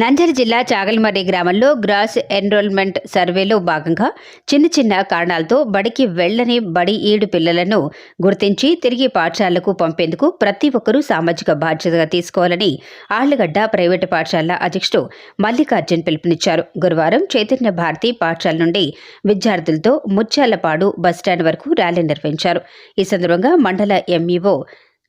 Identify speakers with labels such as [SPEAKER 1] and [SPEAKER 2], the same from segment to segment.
[SPEAKER 1] నంద్యాల జిల్లా చాగల్మర్రి గ్రామంలో gross enrolment సర్వేలో భాగంగా చిన్న చిన్న కారణాలతో బడికి వెళ్ళని బడి ఈడు పిల్లలను గుర్తించి తిరిగి పాఠశాలకు పంపేందుకు ప్రతి ఒక్కరూ సామాజిక బాధ్యతగా తీసుకోవాలని ఆళ్ళగడ్డ ప్రైవేటు పాఠశాల అధ్యక్షుడు మల్లికార్జున్ పిలుపునిచ్చారు. గురువారం చైతన్య భారతి పాఠశాల నుండి విద్యార్థులతో ముత్యాలపాడు బస్టాండ్ వరకు ర్యాలీ నిర్వహించారు. ఈ సందర్భంగా మండల ఎంఈఓ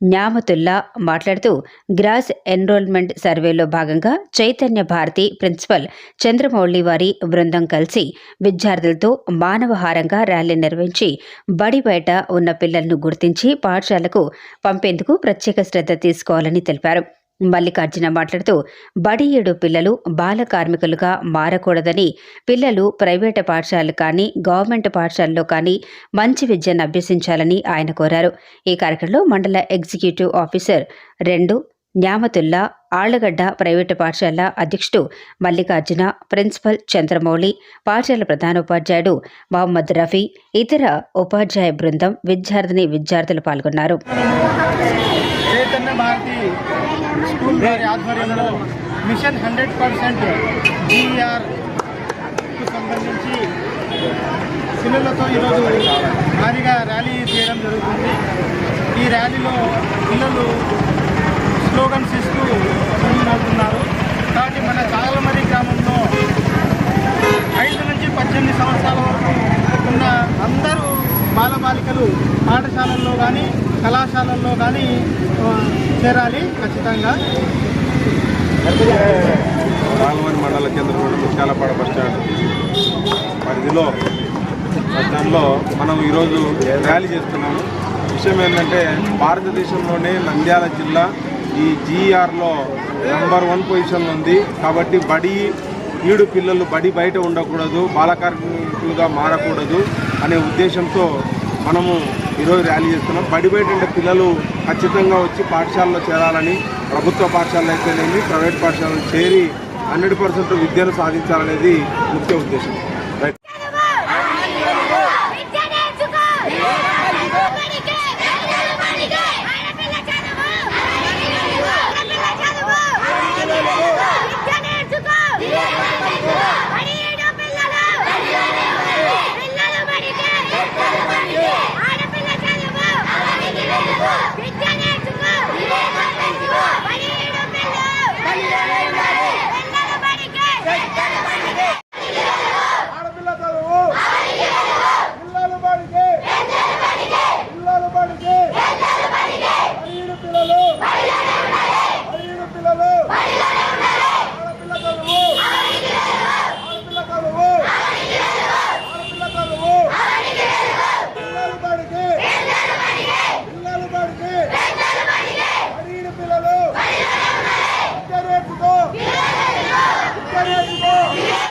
[SPEAKER 1] న్యామతుల్లా మాట్లాడుతూ గ్రాస్ ఎన్రోల్మెంట్ సర్వేలో భాగంగా చైతన్య భారతి ప్రిన్సిపల్ చంద్రమౌళి వారి బృందం కలిసి విద్యార్థులతో మానవహారంగా ర్యాలీ నిర్వహించి బడి బయట ఉన్న పిల్లలను గుర్తించి పాఠశాలకు పంపేందుకు ప్రత్యేక శ్రద్ధ తీసుకోవాలని తెలిపారు. మల్లికార్జున మాట్లాడుతూ బడి ఏడు పిల్లలు బాల కార్మికులుగా మారకూడదని పిల్లలు ప్రైవేటు పాఠశాలలు కానీ గవర్నమెంట్ పాఠశాలలో కానీ మంచి విద్యను అభ్యసించాలని ఆయన కోరారు. ఈ కార్యక్రమంలో మండల ఎగ్జిక్యూటివ్ ఆఫీసర్ రెండు న్యామతుల్లా ఆళ్ళగడ్డ ప్రైవేటు పాఠశాల అధ్యక్షుడు మల్లికార్జున ప్రిన్సిపల్ చంద్రమౌళి పాఠశాల ప్రధానోపాధ్యాయుడు మహమ్మద్ రఫీ ఇతర ఉపాధ్యాయ బృందం విద్యార్థిని విద్యార్థులు పాల్గొన్నారు.
[SPEAKER 2] మిషన్ హండ్రెడ్ పర్సెంట్ సంబంధించి పిల్లలతో ఈరోజు భారీగా ర్యాలీ చేయడం జరుగుతుంది. ఈ ర్యాలీలో పిల్లలు స్లోగన్స్ ఇస్తూ ముందున్నారు కాబట్టి మన చాగలమరి గ్రామంలో ఐదు నుంచి పద్దెనిమిది సంవత్సరాల వరకు ఉన్న అందరూ బాలబాలికలు పాఠశాలల్లో కానీ కళాశాలల్లో కానీ చేరాలి ఖచ్చితంగా.
[SPEAKER 3] రాఘవని మండల కేంద్రం ముత్యాలపాడ బస్ స్టాండ్ పరిధిలో బస్ మనం ఈరోజు ర్యాలీ చేస్తున్నాము. విషయం ఏంటంటే భారతదేశంలోనే నంద్యాల జిల్లా ఈ జీఆర్లో నెంబర్ వన్ పొజిషన్లో ఉంది. కాబట్టి బడి ఈడు పిల్లలు బడి బయట ఉండకూడదు బాలకార్మికులుగా మారకూడదు అనే ఉద్దేశంతో మనము ఈరోజు ర్యాలీ చేస్తున్నాం. బడి బయట ఉండే పిల్లలు ఖచ్చితంగా వచ్చి పాఠశాలలో చేరాలని ప్రభుత్వ పాఠశాలలు అయితేనేమి ప్రైవేట్ పాఠశాలలో చేరి హండ్రెడ్ పర్సెంట్ విద్యను సాధించాలనేది ముఖ్య ఉద్దేశం. రైట్